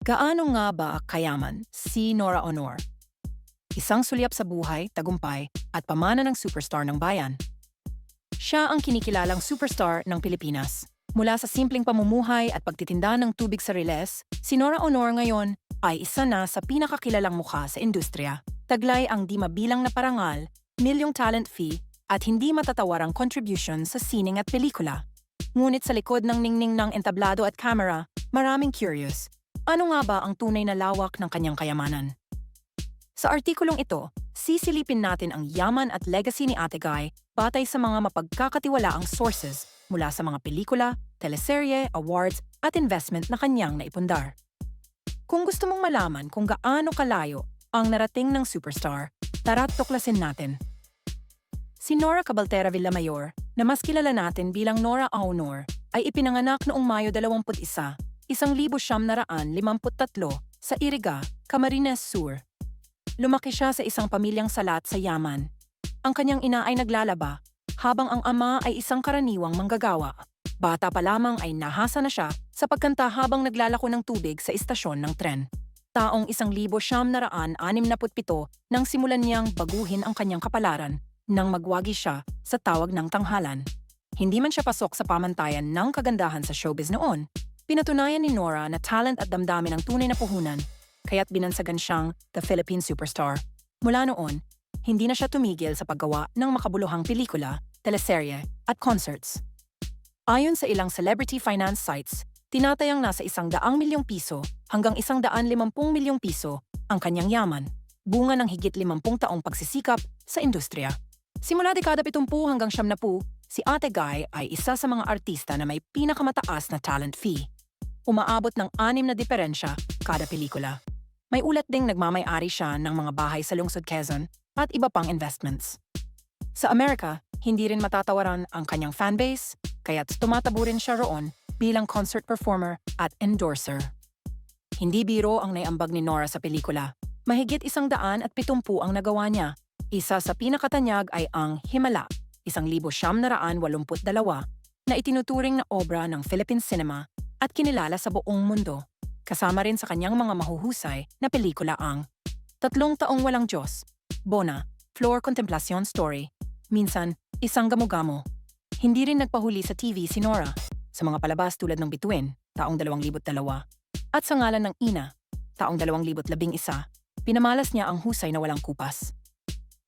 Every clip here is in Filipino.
Gaano nga ba kayaman si Nora Honor? Isang sulyap sa buhay, tagumpay, at pamana ng superstar ng bayan. Siya ang kinikilalang superstar ng Pilipinas. Mula sa simpleng pamumuhay at pagtitinda ng tubig sa riles, si Nora Honor ngayon ay isa na sa pinakakilalang mukha sa industriya. Taglay ang di mabilang na parangal, milyong talent fee, at hindi matatawarang contribution sa sining at pelikula. Ngunit sa likod ng ningning ng entablado at camera, maraming curious. Ano nga ba ang tunay na lawak ng kanyang kayamanan? Sa artikulong ito, sisilipin natin ang yaman at legacy ni Ate Guy batay sa mga mapagkakatiwalaang sources mula sa mga pelikula, teleserye, awards at investment na kanyang naipundar. Kung gusto mong malaman kung gaano kalayo ang narating ng superstar, tara't tuklasin natin. Si Nora Cabaltera Villamayor, na mas kilala natin bilang Nora Aunor, ay ipinanganak noong Mayo 21, 1953 sa Iriga, Camarines Sur. Lumaki siya sa isang pamilyang salat sa Yaman. Ang kanyang ina ay naglalaba, habang ang ama ay isang karaniwang manggagawa. Bata pa lamang ay nahasa na siya sa pagkanta habang naglalako ng tubig sa istasyon ng tren. Taong 1967 nang simulan niyang baguhin ang kanyang kapalaran nang magwagi siya sa tawag ng tanghalan. Hindi man siya pasok sa pamantayan ng kagandahan sa showbiz noon, pinatunayan ni Nora na talent at damdamin ang tunay na puhunan, kaya't binansagan siyang the Philippine superstar. Mula noon, hindi na siya tumigil sa paggawa ng makabuluhang pelikula, teleserye at concerts. Ayon sa ilang celebrity finance sites, tinatayang nasa isang daang milyong piso hanggang isang daan limampung milyong piso ang kanyang yaman, bunga ng higit limampung taong pagsisikap sa industriya. Simula dekada 70 hanggang 70, si Ate Guy ay isa sa mga artista na may pinakamataas na talent fee. Umaabot ng anim na diferensya kada pelikula. May ulat ding nagmamay-ari siya ng mga bahay sa lungsod Quezon at iba pang investments. Sa Amerika, hindi rin matatawaran ang kanyang fanbase, kaya't tumatabo rin siya roon bilang concert performer at endorser. Hindi biro ang naiambag ni Nora sa pelikula. Mahigit isang daan at pitumpu ang nagawa niya isa sa pinakatanyag ay ang Himala, isang libo siyam na raan walumput dalawa, na itinuturing na obra ng Philippine cinema at kinilala sa buong mundo. Kasama rin sa kanyang mga mahuhusay na pelikula ang Tatlong Taong Walang Diyos, Bona, Floor Contemplacion Story, minsan Isang Gamo-Gamo. Hindi rin nagpahuli sa TV si Nora sa mga palabas tulad ng Bituin, taong 2002, at sa ngalan ng Ina, taong 2011, pinamalas niya ang husay na walang kupas.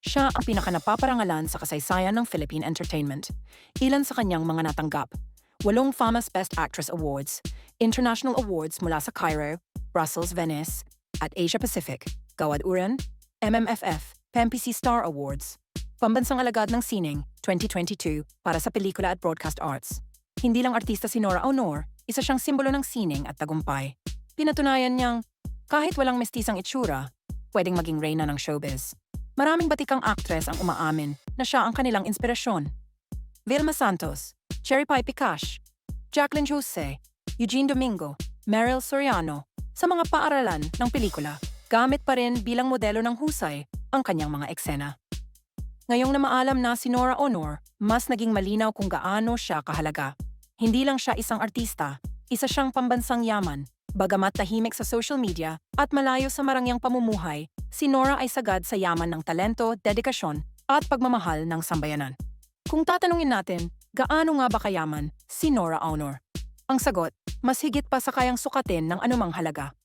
Siya ang pinakanapaparangalan sa kasaysayan ng Philippine Entertainment. Ilan sa kanyang mga natanggap. Walong FAMAS Best Actress Awards, International Awards mula sa Cairo, Brussels, Venice, at Asia Pacific, Gawad Uran, MMFF, PMPC Star Awards. Pambansang Alagad ng Sining, 2022, para sa pelikula at broadcast arts. Hindi lang artista si Nora Honor, isa siyang simbolo ng sining at tagumpay. Pinatunayan niyang, kahit walang mestisang itsura, pwedeng maging reyna ng showbiz. Maraming batikang aktres ang umaamin na siya ang kanilang inspirasyon. Vilma Santos, Cherry Pie Picash, Jacqueline Jose, Eugene Domingo, Meryl Soriano, sa mga paaralan ng pelikula, gamit pa rin bilang modelo ng husay ang kanyang mga eksena. Ngayong na maalam na si Nora Honor, mas naging malinaw kung gaano siya kahalaga. Hindi lang siya isang artista, isa siyang pambansang yaman Bagamat tahimik sa social media at malayo sa marangyang pamumuhay, si Nora ay sagad sa yaman ng talento, dedikasyon at pagmamahal ng sambayanan. Kung tatanungin natin, gaano nga ba kayaman si Nora Honor? Ang sagot, mas higit pa sa kayang sukatin ng anumang halaga.